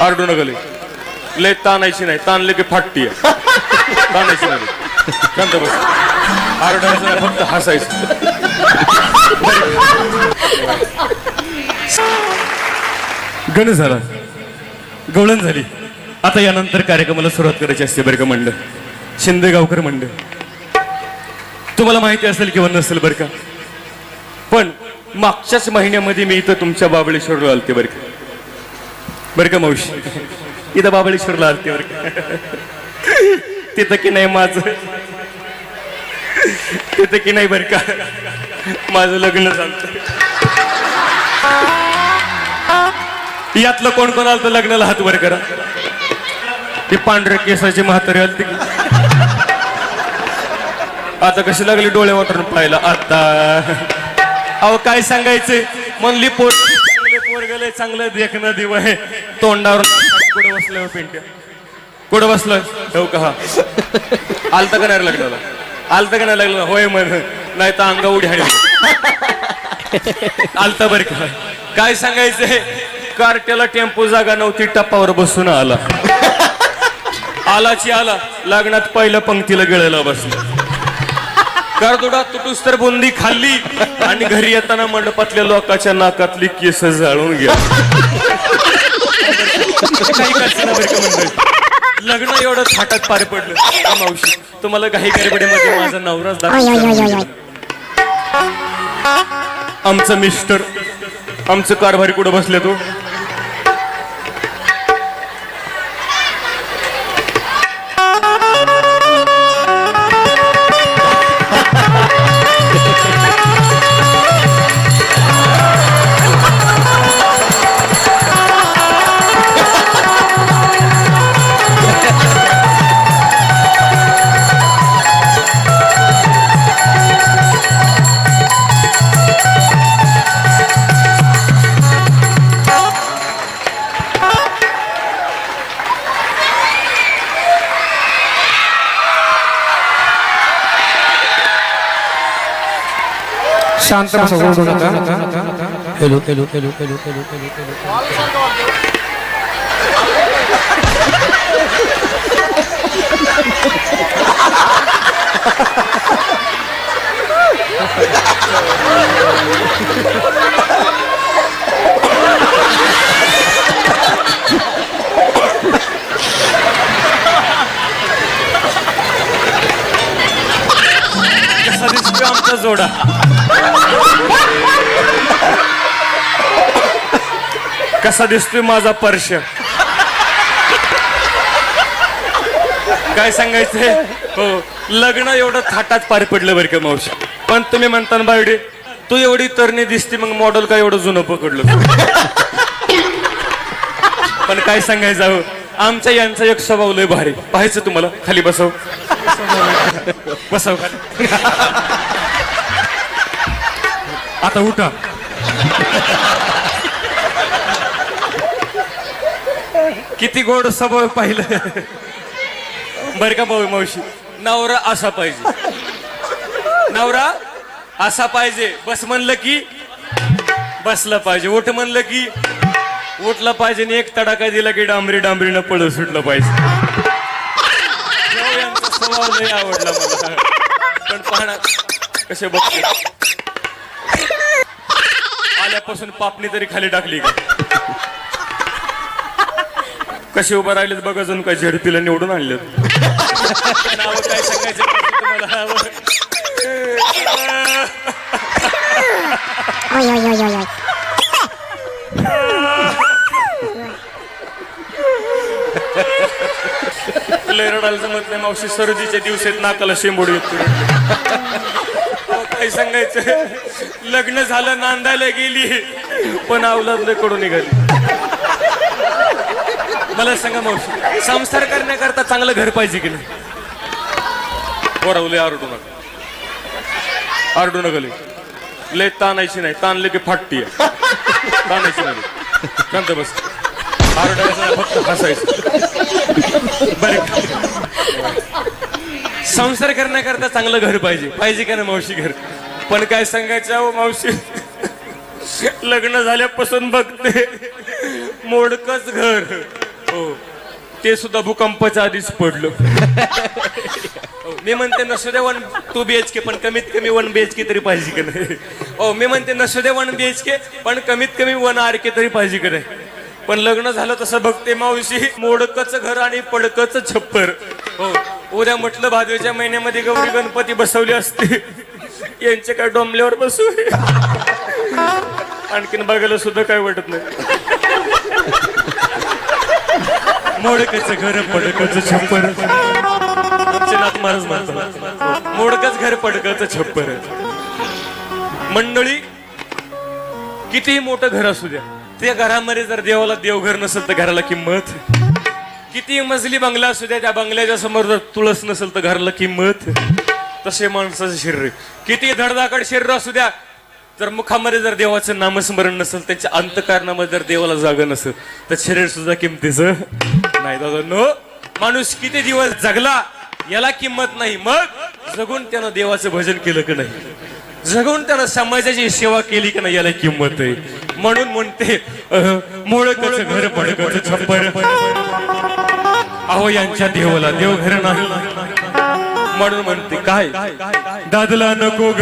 आरडू नगले लय ताणायची नाही ताणले की फाटती ताणायची नाही. शांत बस. आरडायचं नाही फक्त हसायचं. गण झाला. गवळण झाली. आता यानंतर कार्यक्रमाला सुरुवात करायची असते बरं का मंडळ. शिंदे गावकर मंडळ. तुम्हाला माहिती असेल किंवा नसेल बरं का? पण मागच्याच महिन्यामध्ये मी इथं तुमच्या बाबळेश्वरला आलते बरं का. बरं का मावशी? इथं बाबळेश्वरला आलते बरं का. तिथं की नाही माझं? तिथं की नाही बरं का. माझं लग्न झालं. यातलं कोण कोण आलं लग्नाला हात वर करा? ते पांढऱ्या केसाचे म्हातारे आलते आता कशी लागली डोळे वाटून पाहिला आता. अहो काय सांगायचं? म्हणली पोट चांगले चांगलं देखणं दिव आहे. तोंडावर कुठं बसलोय पेंट्या. कुठं बसलं हो का? हा. आलता का नाही लग्नाला? आलता का नाही लग्नाला? होय म्हण. नाही तर अंगा उडी हाणी आलता बर का? काय सांगायचंय? कार्ट्याला टेम्पो जागा नव्हती टप्पावर बसून आला. आलाची आला. लग्नात पहिल्या पंक्तीला गिळायला बसला. करदोडा तुटूस तर बुंदी खाल्ली. आणि घरी येताना मंडपातल्या लोकांच्या नाकातली केस जाळून घ्या. लग्न एवढं थाटात पार पडलं. हा मावशी? तुम्हाला काही गडबडीमध्ये माझा नवराच दाखवला आमचं मिस्टर आमचं कारभारी कुठं बसले तो? शांत बसा ओरडू नका आमचा जोडा. कसा दिसतोय माझा पर्श? काय सांगायचंय? हो लग्न एवढं थाटात पार पडलं बरं का मावशी. पण तुम्ही म्हणता बायडे तू एवढी तरणी दिसते मग मॉडेल काय एवढं जुनं पकडलं? पण काय सांगायचं हो आमच्या यांचा एक स्वभाव लय भारी. पाहायचं तुम्हाला? खाली बसव. बसव खाली. आता उठा. किती गोड सबळ पाहिलं. बर का भाऊ मावशी? नवरा असा पाहिजे. नवरा असा पाहिजे. बस म्हणलं की बसला पाहिजे. उठ म्हणलं की उठलं पाहिजे आणि एक तडाखा दिला की डांबरी डांबरीनं पळ सुटलं पाहिजे. यांचा स्वभाव नाही आवडला मला. पण पाहणा कसे बघते आल्यापासून पापणी तरी खाली टाकली का? कसे उभं राहिलेत बघा अजून काय झेडपीला निवडून आणले नाव काय सांगायचं तुम्हाला? लय रडायला जमत नाही मावशी सरजीच्या आहेत नाकाला शेंबोड येतो. काय सांगायचं? लग्न झालं नांदायला गेली पण अवलादकडून निघाली. मला सांगा मावशी संसार करण्याकरता चांगलं घर पाहिजे की नाही? वरवले आरडू नका. आरडू नका लय. ताणायची नाही. ताणले की फाटती ताणायची नाही. बस. आरडायचं नाही, फक्त हसायचं. बरं. संसार करण्याकरता चांगलं घर पाहिजे. पाहिजे का ना मावशी घर? पण काय सांगायचं मावशी? लग्न झाल्यापासून बघते. मोडकच घर. हो. ते सुद्धा भूकंपाच्या आधीच पडलं. हो, मी म्हणते नसू दे one two B H K पण कमीत कमी वन बी एच के तरी पाहिजे का नाही? हो मी म्हणते नसू दे वन बी एच के पण कमीत कमी वन आर के तरी पाहिजे का नाही? पण लग्न झालं तसं बघते मावशी. मोडकच घर आणि पडकच छप्पर. हो. उद्या म्हटलं भादवीच्या महिन्यामध्ये गौरी गणपती बसवले असते. यांचे काय डोंबल्यावर बसू? आणखीन बघायला सुद्धा काय वाटत नाही. मोडकच घर पडकच छप्पर. नाथ महाराज म्हणतात. मोडकच घर पडकच छप्पर. मंडळी कितीही मोठं घर असू द्या त्या घरामध्ये जर देवाला देवघर नसेल तर घराला किंमत? किती मजली बंगला असू द्या त्या बंगल्याच्या समोर जर तुळस नसेल तर घरलं किंमत. तसे माणसाचं शरीर. किती धडधाकड शरीर असू द्या जर मुखामध्ये जर देवाचं नामस्मरण नसेल त्यांच्या अंतकारणामध्ये जर देवाला जागा नसेल तर शरीर सुद्धा किमतीचं नाही दादा. नो माणूस किती दिवस जगला याला किंमत नाही. मग जगून त्यानं देवाचं भजन केलं की नाही? जगून त्यानं समाजाची सेवा केली की नाही याला किंमत आहे. म्हणून म्हणते मोळकच घर पडकच छप्पर. अहो यांच्या देवाला देव घर नाही. म्हणून म्हणते काय? दादला नको